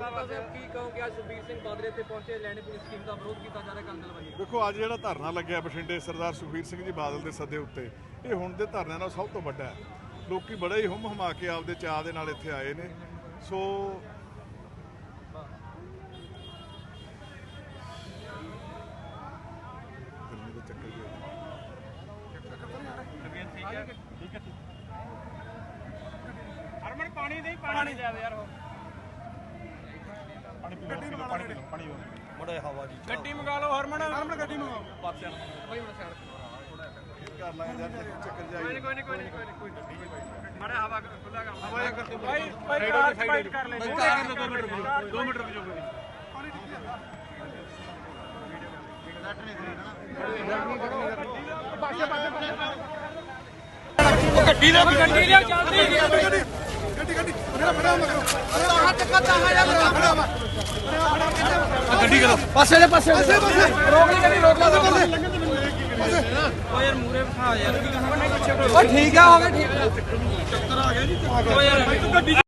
ਸਾਹਿਬ ਕੀ ਕਹੋਗੇ? ਅੱਜ ਸੁਖਬੀਰ ਸਿੰਘ ਬਾਦਲ ਇੱਥੇ ਪਹੁੰਚੇ ਲੈਣੇ ਪੁਲਿਸ ਸਕੀਮ ਦਾ ਵਿਰੋਧ ਕੀਤਾ ਜਾ ਰਿਹਾ ਕੰਗਲ ਵੰਨੀ ਦੇਖੋ ਅੱਜ ਜਿਹੜਾ ਧਰਨਾ ਲੱਗਿਆ ਬਠਿੰਡੇ ਸਰਦਾਰ ਸੁਖਬੀਰ ਸਿੰਘ ਜੀ ਬਾਦਲ ਦੇ ਸੱਦੇ ਉੱਤੇ ਇਹ ਹੁਣ ਦੇ ਧਰਨਿਆਂ ਨਾਲ ਸਭ ਤੋਂ ਵੱਡਾ ਹੈ। ਲੋਕੀ ਬੜਾ ਹੀ ਹੁੰਮ ਹਮਾ ਕੇ ਆਪਦੇ ਚਾਅ ਦੇ ਨਾਲ ਇੱਥੇ ਆਏ ਨੇ। ਸੋ ਹਰਮਨ ਪਾਣੀ ਦੇ ਪਾਣੀ ਦੇ। ਯਾਰ ਗੱਡੀ ਮੰਗਾ ਲਓ ਹਰਮਨ। ਹਰਮਨ ਗੱਡੀ ਮੰਗਾਓ। ਘਰ ਲਾਇਆ ਜਾ ਚੱਕਰ ਜਾਈ। ਕੋਈ ਨਹੀਂ ਕੋਈ ਨਹੀਂ ਕੋਈ ਨਹੀਂ ਕੋਈ ਨਹੀਂ ਮਾੜਾ ਹਵਾ ਖੁੱਲਾ ਕਰ। ਭਾਈ ਭਾਈ ਕਾਰ ਫਾਈਟ ਕਰ ਲੈ। 2 ਮਿੰਟ 2 ਮਿੰਟ ਰੁਕ। ਜਾਓ ਗੱਡੀ ਦੇ ਗੱਡੀ ਦੇ ਚੱਲਦੀ। ਪਾਸੇ ਦੇ ਪਾਸੇ ਰੋਕ ਲਈ ਗੱਡੀ ਰੋਕ ਲਾ ਓ ਯਾਰ ਮੂਰੇ ਬਿਠਾ ਯਾਰ ਕੀ ਕਹਾਂ ਪਿੱਛੇ ਉਹ ਠੀਕ ਆ ਹੋ ਗਿਆ ਠੀਕ ਆ ਚੱਕਰ ਆ ਗਿਆ ਜੀ ਓ ਯਾਰ